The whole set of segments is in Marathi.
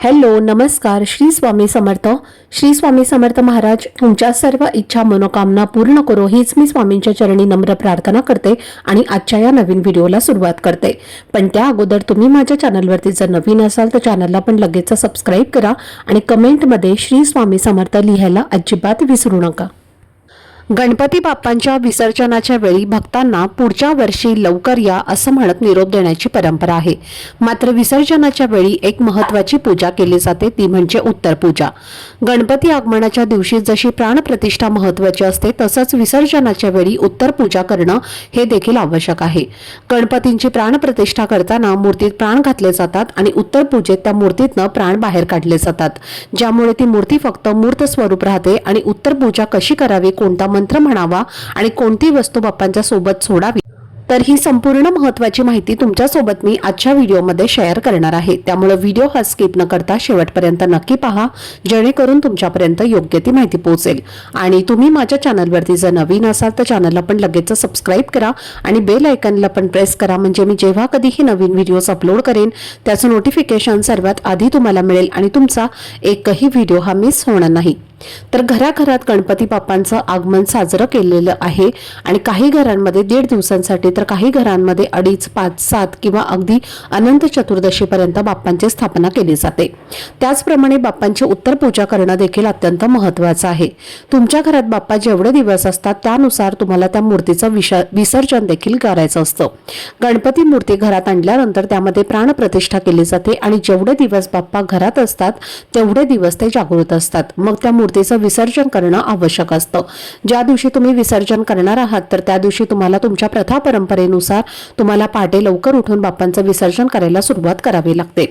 हॅलो नमस्कार. श्री स्वामी समर्थ. श्री स्वामी समर्थ महाराज तुमच्या सर्व इच्छा मनोकामना पूर्ण करो हीच मी स्वामींच्या चरणी नम्र प्रार्थना करते आणि आजच्या या नवीन व्हिडिओला सुरुवात करते. पण त्या अगोदर तुम्ही माझ्या चॅनलवरती जर नवीन असाल तर चॅनलला पण लगेच सबस्क्राईब करा आणि कमेंटमध्ये श्री स्वामी समर्थ लिहायला अजिबात विसरू नका. गणपती बाप्पांच्या विसर्जनाच्या वेळी भक्तांना पुढच्या वर्षी लवकर या असं म्हणत निरोप देण्याची परंपरा आहे. मात्र विसर्जनाच्या वेळी एक महत्वाची पूजा केली जाते ती म्हणजे उत्तर पूजा. गणपती आगमनाच्या दिवशी जशी प्राणप्रतिष्ठा महत्वाची असते तसंच विसर्जनाच्या वेळी उत्तर पूजा करणं हे देखील आवश्यक आहे. गणपतींची प्राणप्रतिष्ठा करताना मूर्तीत प्राण घातले जातात आणि उत्तर पूजेत त्या मूर्तीतनं प्राण बाहेर काढले जातात. ज्यामुळे ती मूर्ती फक्त मूर्त स्वरूप राहते आणि उत्तर पूजा कशी करावी कोणता मंत्र म्हणावा आणि कोणती वस्तू बाप्पांच्या सोबत सोडावी. तर ही संपूर्ण महत्वाची माहिती तुमच्यासोबत मी आजच्या व्हिडिओमध्ये शेअर करणार आहे. त्यामुळे व्हिडिओ हा स्किप न करता शेवटपर्यंत नक्की पहा जेणेकरून तुमच्यापर्यंत योग्य ती माहिती पोहोचेल. आणि तुम्ही माझ्या चॅनलवरती जर नवीन असाल तर चॅनलला पण लगेच सबस्क्राईब करा आणि बेल आयकनला पण प्रेस करा. म्हणजे मी जेव्हा कधीही नवीन व्हिडिओज अपलोड करेन त्याचं नोटिफिकेशन सर्वात आधी तुम्हाला मिळेल आणि तुमचा एकही व्हिडिओ हा मिस होणार नाही. तर घराघरात गणपती बाप्पांचं आगमन साजरं केलेलं आहे. आणि काही घरांमध्ये दीड दिवसांसाठी तर काही घरांमध्ये अडीच पाच सात किंवा अगदी अनंत चतुर्दशीपर्यंत बाप्पांची स्थापना केली जाते. त्याचप्रमाणे बाप्पांची उत्तर पूजा करणं देखील अत्यंत महत्वाचं आहे. तुमच्या घरात बाप्पा जेवढे दिवस असतात त्यानुसार तुम्हाला त्या मूर्तीचं विश विसर्जन देखील करायचं असतं. गणपती मूर्ती घरात आणल्यानंतर त्यामध्ये प्राणप्रतिष्ठा केली जाते आणि जेवढे दिवस बाप्पा घरात असतात तेवढे दिवस ते जागृत असतात. मग त्या मूर्तीचं विसर्जन करणं आवश्यक असतं. ज्या दिवशी तुम्ही विसर्जन करणार आहात तर त्या दिवशी तुम्हाला तुमच्या प्रथा परंपरेनुसार तुम्हाला पहाटे लवकर उठून बाप्पांचं विसर्जन करायला सुरुवात करावी लागते.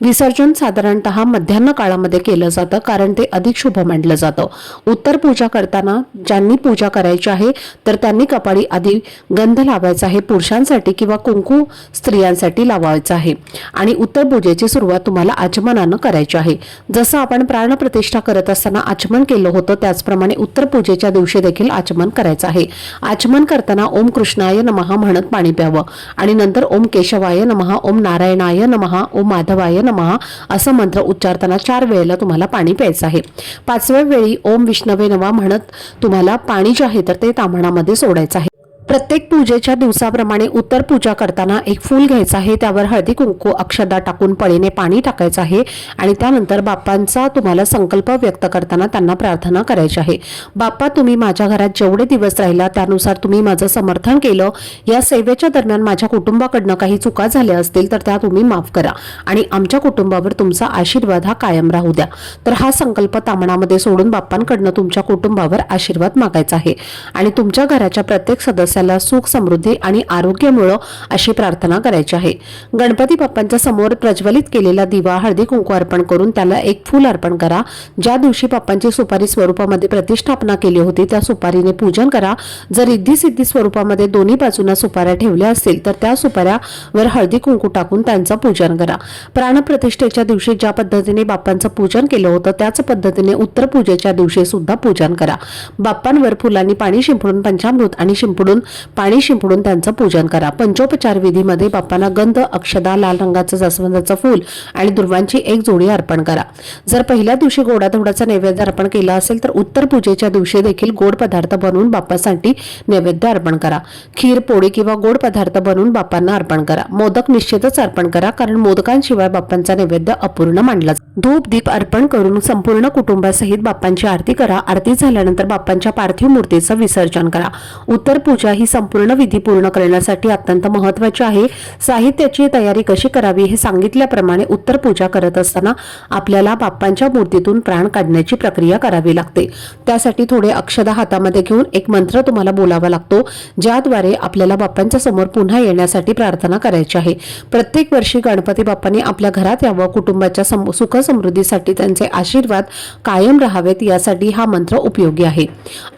विसर्जन साधारणतः मध्यान्ह काळामध्ये केलं जातं कारण ते अधिक शुभ मानलं जातं. उत्तर पूजा करताना ज्यांनी पूजा करायची आहे तर त्यांनी कपाळी आधी गंध लावायचा आहे पुरुषांसाठी किंवा कुंकू स्त्रियांसाठी लावायचा आहे. आणि उत्तर पूजेची सुरुवात तुम्हाला आचमनानं करायची आहे. जसं आपण प्राणप्रतिष्ठा करत असताना आचमन केलं होतं. त्याचप्रमाणे उत्तर पूजेच्या दिवशी देखील आचमन करायचं आहे. आचमन करताना ओम कृष्णाय नमहा म्हणत पाणी प्यावं. आणि नंतर ओम केशवाय नमहा ओम नारायणाय नमहा ओम माधवाय नमहा असं मंत्र उच्चारताना चार वेळेला तुम्हाला पाणी प्यायचं आहे. पाचव्या वेळी ओम विष्णवे नवा म्हणत तुम्हाला पाणी जे आहे तर ते ताम्हणामध्ये सोडायचं आहे. प्रत्येक पूजेच्या दिवसाप्रमाणे उत्तर पूजा करताना एक फूल घ्यायचं आहे. त्यावर हळदी कुंकू अक्षदा टाकून पळीने पाणी टाकायचं आहे आणि त्यानंतर बाप्पांचा तुम्हाला संकल्प व्यक्त करताना त्यांना प्रार्थना करायची आहे. बाप्पा तुम्ही माझ्या घरात जेवढे दिवस राहिला त्यानुसार तुम्ही माझं समर्थन केलं. या सेवेच्या दरम्यान माझ्या कुटुंबाकडनं काही चुका झाल्या असतील तर त्या तुम्ही माफ करा आणि आमच्या कुटुंबावर तुमचा आशीर्वाद हा कायम राहू द्या. तर हा संकल्प तामणामध्ये सोडून बाप्पांकडनं तुमच्या कुटुंबावर आशीर्वाद मागायचा आहे. आणि तुमच्या घराच्या प्रत्येक सदस्य माणसाला सुख समृद्धी आणि आरोग्य मिळो अशी प्रार्थना करायची आहे. गणपती बाप्पांच्या समोर प्रज्वलित केलेला दिवा हळदी कुंकू अर्पण करून त्याला एक फूल अर्पण करा. ज्या दिवशी बाप्पांची सुपारी स्वरूपामध्ये प्रतिष्ठापना केली होती त्या सुपारीने पूजन करा. जर रिद्धी सिद्धी स्वरूपामध्ये दोन्ही बाजूंना सुपाऱ्या ठेवल्या असतील तर त्या सुपाऱ्यावर हळदी कुंकू टाकून त्यांचं पूजन करा. प्राणप्रतिष्ठेच्या दिवशी ज्या पद्धतीने बाप्पांचं पूजन केलं होतं त्याच पद्धतीने उत्तर पूजेच्या दिवशी सुद्धा पूजन करा. बाप्पांवर फुलांनी पाणी शिंपडून पंचामृत आणि शिंपडून पाणी शिंपडून त्यांचं पूजन करा. पंचोपचार विधीमध्ये बाप्पांना गंध अक्षदा लाल रंगाचं जास्वंदाचं फूल आणि दुर्वांची एक जोडी अर्पण करा. जर पहिल्या दिवशी गोडाधोडाचा नैवेद्य अर्पण केला असेल तर उत्तर पूजेच्या दिवशी देखील गोड पदार्थ बनवून बाप्पासाठी नैवेद्य अर्पण करा. खीर पोळी किंवा गोड पदार्थ बनवून बाप्पांना अर्पण करा. मोदक निश्चितच अर्पण करा कारण मोदकांशिवाय बाप्पांचा नैवेद्य अपूर्ण मानला धूप दीप अर्पण करून संपूर्ण कुटुंबासहित बाप्पांची आरती करा. आरती झाल्यानंतर बाप्पांच्या पार्थिव मूर्तीचं विसर्जन करा. उत्तर पूजा ही संपूर्ण विधी पूर्ण करण्यासाठी अत्यंत महत्वाची आहे. साहित्याची तयारी कशी करावी हे सांगितल्याप्रमाणे उत्तर पूजा करत असताना आपल्याला बाप्पांच्या मूर्तीतून प्राण काढण्याची प्रक्रिया करावी लागते. त्यासाठी थोडे अक्षदा हातामध्ये घेऊन एक मंत्र तुम्हाला बोलावा लागतो ज्याद्वारे आपल्याला बाप्पांच्या समोर पुन्हा येण्यासाठी प्रार्थना करायची आहे. प्रत्येक वर्षी गणपती बाप्पांनी आपल्या घरात यावं कुटुंबाच्या सम- सुख समृद्धीसाठी त्यांचे आशीर्वाद कायम राहावेत यासाठी हा मंत्र उपयोगी आहे.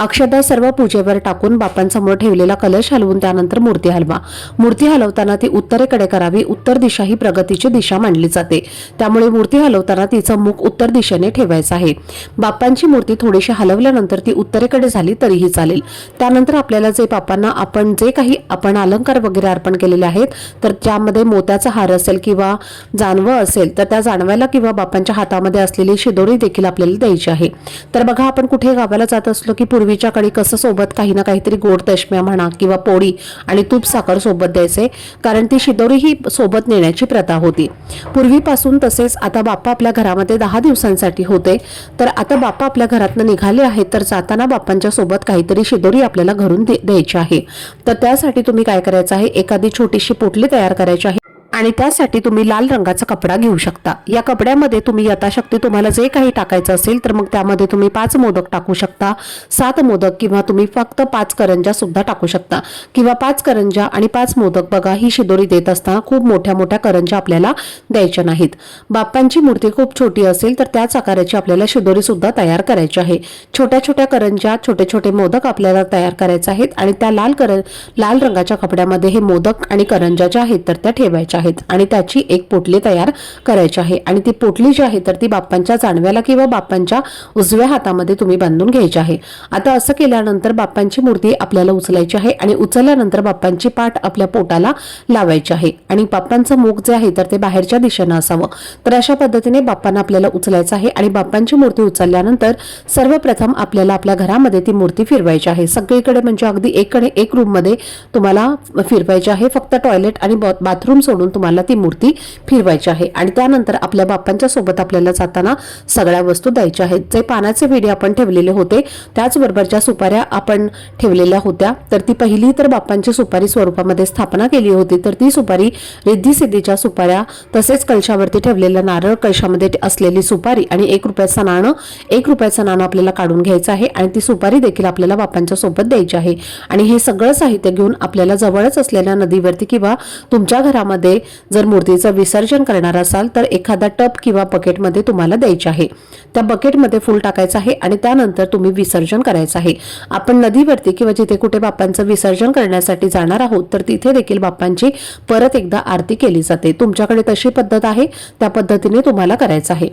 अक्षदा सर्व पूजेवर टाकून बाप्पांसमोर ठेवले कलश हलवून त्यानंतर मूर्ती हलवा. मूर्ती हलवताना ती उत्तरेकडे करावी उत्तर दिशा ही प्रगतीची दिशा मानली जाते. त्यामुळे मूर्ती हलवताना तिचं मुख उत्तर दिशेने ठेवायचं आहे. बाप्पांची मूर्ती थोडीशी हलवल्यानंतर ती उत्तरेकडे झाली तरीही चालेल. त्यानंतर आपल्याला जे बाप्पांना आपण जे काही आपण अलंकार वगैरे अर्पण केलेले आहेत तर त्यामध्ये मोत्याचा हार असेल किंवा जानवं असेल तर त्या जानव्याला किंवा बाप्पांच्या हातामध्ये असलेली शिदोरी देखील आपल्याला द्यायची आहे. तर बघा आपण कुठे गावाला जात असलो की पूर्वीच्या काळी कसं सोबत काही ना काहीतरी गोड दशम्या म्हणा किंवा पोळी आणि तूप साखर सोबत द्यायचे कारण ती शिदोरी ही सोबत नेण्याची प्रथा होती. पूर्वीपासून तसेच आता बाप्पा आपल्या घरामध्ये दहा दिवसांसाठी होते. तर आता बाप्पा आपल्या घरातनं निघाले आहेत तर जाताना बाप्पांच्या सोबत काहीतरी शिदोरी आपल्याला घरून द्यायची आहे. तर त्यासाठी तुम्ही काय करायचं आहे? एखादी छोटीशी पोटली तयार करायची आहे. आणि त्यासाठी तुम्ही लाल रंगाचा कपडा घेऊ शकता. या कपड्यामध्ये तुम्ही यथाशक्ती तुम्हाला जे काही टाकायचं असेल तर मग त्यामध्ये तुम्ही पाच मोदक टाकू शकता. सात मोदक किंवा तुम्ही फक्त पाच करंजा सुद्धा टाकू शकता. किंवा पाच करंजा आणि पाच मोदक बघा ही शिदोरी देत असताना खूप मोठ्या मोठ्या करंजा आपल्याला द्यायच्या नाहीत. बाप्पांची मूर्ती खूप छोटी असेल तर त्याच आकाराची आपल्याला शिदोरी सुद्धा तयार करायची आहे. छोट्या छोट्या करंजा छोटे छोटे मोदक आपल्याला तयार करायचे आहेत आणि त्या लाल कर लाल रंगाच्या कपड्यामध्ये हे मोदक आणि करंजा ज्या आहेत तर त्या ठेवायच्या आहेत. आणि त्याची एक पोटली तयार करायची आहे. आणि ती पोटली जी आहे तर ती बाप्पांच्या जाणव्याला किंवा बाप्पांच्या उजव्या हातामध्ये तुम्ही बांधून घ्यायची आहे. आता असं केल्यानंतर बाप्पांची मूर्ती आपल्याला उचलायची आहे आणि उचलल्यानंतर बाप्पांची पाठ आपल्या पोटाला लावायची आहे. आणि बाप्पांचं मुख जे आहे तर ते बाहेरच्या दिशेनं असावं. तर अशा पद्धतीने बाप्पांना आपल्याला उचलायचं आहे आणि बाप्पांची मूर्ती उचलल्यानंतर सर्वप्रथम आपल्याला आपल्या घरामध्ये ती मूर्ती फिरवायची आहे. सगळीकडे म्हणजे अगदी एककडे एक रूममध्ये तुम्हाला फिरवायची आहे. फक्त टॉयलेट आणि बाथरूम सोडून तुम्हाला ती मूर्ती फिरवायची आहे. आणि त्यानंतर आपल्या बाप्पांच्या सोबत आपल्याला जाताना सगळ्या वस्तू द्यायच्या आहेत. जे पानाचे विडे आपण ठेवलेले होते त्याचबरोबर ज्या सुपाऱ्या आपण ठेवलेल्या होत्या. तर ती पहिली तर बाप्पांची सुपारी स्वरूपामध्ये स्थापना केली होती. तर ती सुपारी रिद्धी सिद्धीच्या सुपाऱ्या तसेच कलशावरती ठेवलेल्या नारळ कलशामध्ये असलेली सुपारी आणि एक रुपयाचं नाणं एक रुपयाचं नाणं आपल्याला काढून घ्यायचं आहे आणि ती सुपारी देखील आपल्याला बाप्पांच्या सोबत द्यायची आहे. आणि हे सगळं साहित्य घेऊन आपल्याला जवळच असलेल्या नदीवरती किंवा तुमच्या घरामध्ये जर मूर्तीचं विसर्जन करणार असाल तर एखादा टप किंवा बकेटमध्ये तुम्हाला द्यायचे आहे. त्या बकेटमध्ये फुल टाकायचं आहे आणि त्यानंतर तुम्ही विसर्जन करायचं आहे. आपण नदीवरती किंवा जिथे कुठे बाप्पांचं विसर्जन करण्यासाठी जाणार आहोत तर तिथे देखील बाप्पांची परत एकदा आरती केली जाते. तुमच्याकडे तशी पद्धत आहे त्या पद्धतीने तुम्हाला करायचं आहे.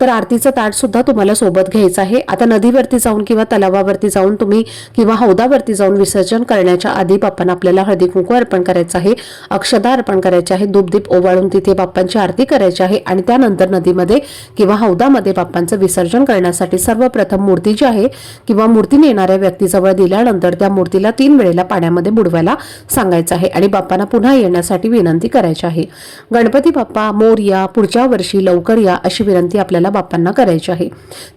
तर आरतीचं ताट सुद्धा तुम्हाला सोबत घ्यायचं आहे. आता नदीवरती जाऊन किंवा तलावावरती जाऊन तुम्ही किंवा हौदावरती जाऊन विसर्जन करण्याच्या आधी बाप्पांना आपल्याला हळदी कुंकू अर्पण करायचं आहे अक्षदा अर्पण करायचे आहे धूपदीप ओवाळून तिथे बाप्पांची आरती करायची आहे आणि त्यानंतर नदीमध्ये किंवा हौदामध्ये बाप्पांचं विसर्जन करण्यासाठी सर्वप्रथम मूर्ती जी आहे किंवा मूर्ती नेणाऱ्या व्यक्तीजवळ दिल्यानंतर त्या मूर्तीला तीन वेळेला पाण्यामध्ये बुडवायला सांगायचं आहे आणि बाप्पांना पुन्हा येण्यासाठी विनंती करायची आहे. गणपती बाप्पा मोर या पुढच्या वर्षी लवकर या अशी विनंती आपल्याला बाप्पांना करायची आहे.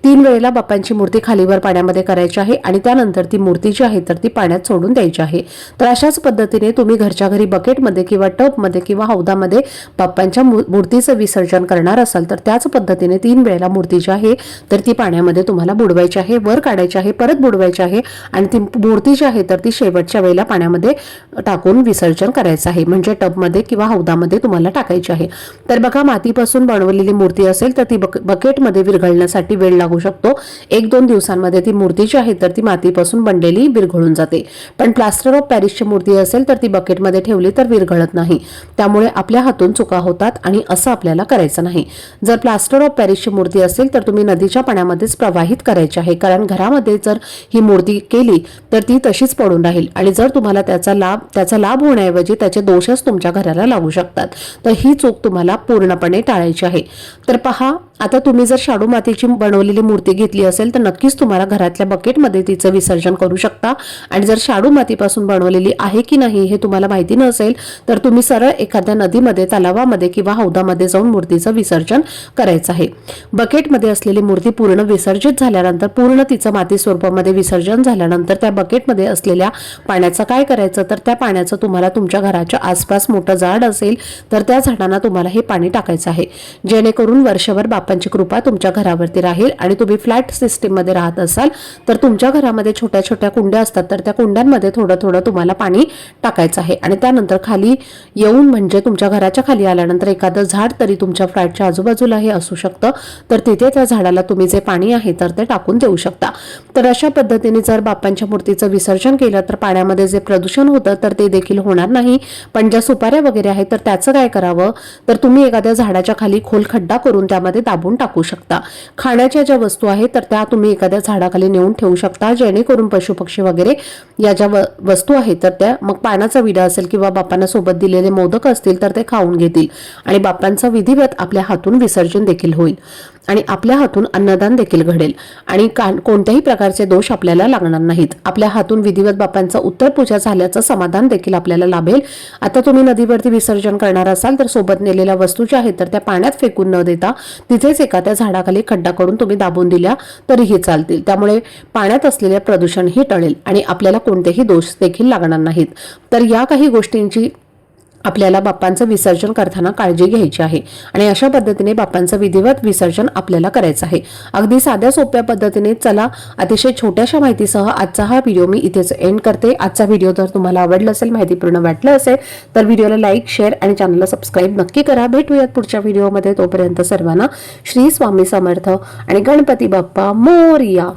तीन वेळेला बाप्पांची मूर्ती खालीवर पाण्यामध्ये करायची आहे आणि त्यानंतर ती मूर्ती जी आहे तर ती पाण्यात सोडून द्यायची आहे. तर अशाच पद्धतीने तुम्ही घरच्या घरी बकेटमध्ये किंवा टबमध्ये किंवा हौदामध्ये बाप्पांच्या मू- मूर्तीचं विसर्जन करणार असाल तर त्याच पद्धतीने तीन वेळेला मूर्ती जी आहे तर ती पाण्यामध्ये तुम्हाला बुडवायची आहे वर काढायची आहे परत बुडवायची आहे आणि ती मूर्ती जी आहे तर ती शेवटच्या वेळेला पाण्यामध्ये टाकून विसर्जन करायचं आहे. म्हणजे टबमध्ये किंवा हौदामध्ये तुम्हाला टाकायची आहे. तर बघा मातीपासून बनवलेली मूर्ती असेल तर ती बक बकेटमध्ये विरघळण्यासाठी वेळ लागू शकतो. एक दोन दिवसांमध्ये ती मूर्ती जी आहे तर ती मातीपासून बनलेली विरघळून जाते. पण प्लास्टर ऑफ पॅरिसची मूर्ती असेल तर ती बकेटमध्ये ठेवली तर विरघळत नाही. त्यामुळे आपल्या हातून चुका होतात आणि असं आपल्याला करायचं नाही. जर प्लास्टर ऑफ पॅरिसची मूर्ती असेल तर तुम्ही नदीच्या पाण्यामध्येच प्रवाहित करायची आहे. कारण घरामध्ये जर ही मूर्ती केली तर ती तशीच पडून राहील. आणि जर तुम्हाला त्याचा लाभ त्याचा लाभ होण्याऐवजी त्याचे दोषच तुमच्या घराला लागू शकतात. तर ही चूक तुम्हाला पूर्णपणे टाळायची आहे. तर पहा आता तुम्ही जर शाडू मातीची बनवलेली मूर्ती घेतली असेल तर नक्कीच तुम्हाला घरातल्या बकेटमध्ये तिचं विसर्जन करू शकता. आणि जर शाडू मातीपासून बनवलेली आहे की नाही हे तुम्हाला माहिती नसेल तर तुम्ही सरळ एखाद्या नदीमध्ये तलावामध्ये किंवा हौदामध्ये जाऊन मूर्तीचं विसर्जन करायचं आहे. बकेटमध्ये असलेली मूर्ती पूर्ण विसर्जित झाल्यानंतर पूर्ण तिचं माती स्वरूपामध्ये विसर्जन झाल्यानंतर त्या बकेटमध्ये असलेल्या पाण्याचं काय करायचं? तर त्या पाण्याचं तुम्हाला तुमच्या घराच्या आसपास मोठं झाड असेल तर त्या झाडांना तुम्हाला हे पाणी टाकायचं आहे. जेणेकरून वर्षभर बाप्पांची कृपा तुमच्या घरावरती राहील आणि तुम्ही फ्लॅट सिस्टीममध्ये राहत असाल तर तुमच्या घरामध्ये छोट्या छोट्या कुंड्या असतात तर त्या कुंड्यांमध्ये थोडं थोडं तुम्हाला पाणी टाकायचं आहे. आणि त्यानंतर खाली येऊन म्हणजे तुमच्या घराच्या खाली आल्यानंतर एखादं झाड तरी तुमच्या फ्लॅटच्या आजूबाजूला हे असू शकतं तर तिथे त्या झाडाला तुम्ही जे पाणी आहे तर ते टाकून देऊ शकता. तर अशा पद्धतीने जर बाप्पांच्या मूर्तीचं विसर्जन केलं तर पाण्यामध्ये जे प्रदूषण होतं तर ते देखील होणार नाही. पण ज्या सुपाऱ्या वगैरे आहेत तर त्याचं काय करावं? तर तुम्ही एखाद्या झाडाच्या खाली खोल खड्डा करून त्यामध्ये दाब दाबून टाकू शकता. खाण्याच्या ज्या वस्तू आहेत तर त्या तुम्ही एखाद्या झाडाखाली नेऊन ठेवू शकता जेणेकरून पशुपक्षी वगैरे या ज्या वस्तू आहेत तर त्या मग पाण्याचा विडा असेल किंवा बापांना सोबत दिलेले मोदक असतील तर ते खाऊन घेतील. आणि बापांचं विधिवत आपल्या हातून विसर्जन देखील होईल. आणि आपल्या हातून अन्नदान देखील घडेल. आणि कोणत्याही प्रकारचे दोष आपल्याला लागणार नाहीत. आपल्या हातून विधिवत बापांचा उत्तर पूजा झाल्याचं समाधान देखील आपल्याला लाभेल. आता तुम्ही नदीवरती विसर्जन करणार असाल तर सोबत नेलेल्या वस्तू ज्या आहेत तर त्या पाण्यात फेकून न देता तिथेच एखाद्या झाडाखाली खड्डा करून तुम्ही दाबून दिल्या तरीही चालतील. त्यामुळे पाण्यात असलेले प्रदूषणही टळेल आणि आपल्याला कोणतेही दोष देखील लागणार नाहीत. तर या काही गोष्टींची आपल्याला बाप्पांचं विसर्जन करताना काळजी घ्यायची आहे. आणि अशा पद्धतीने बाप्पांचं विधिवत विसर्जन आपल्याला करायचं आहे. अगदी साध्या सोप्या पद्धतीने चला अतिशय छोट्याशा माहितीसह आजचा हा व्हिडिओ मी इथेच एंड करते. आजचा व्हिडिओ जर तुम्हाला आवडला असेल माहितीपूर्ण वाटलं असेल तर व्हिडिओला लाईक शेअर आणि चॅनलला सबस्क्राईब नक्की करा. भेटूयात पुढच्या व्हिडिओमध्ये तोपर्यंत सर्वांना श्री स्वामी समर्थ आणि गणपती बाप्पा मोर्या.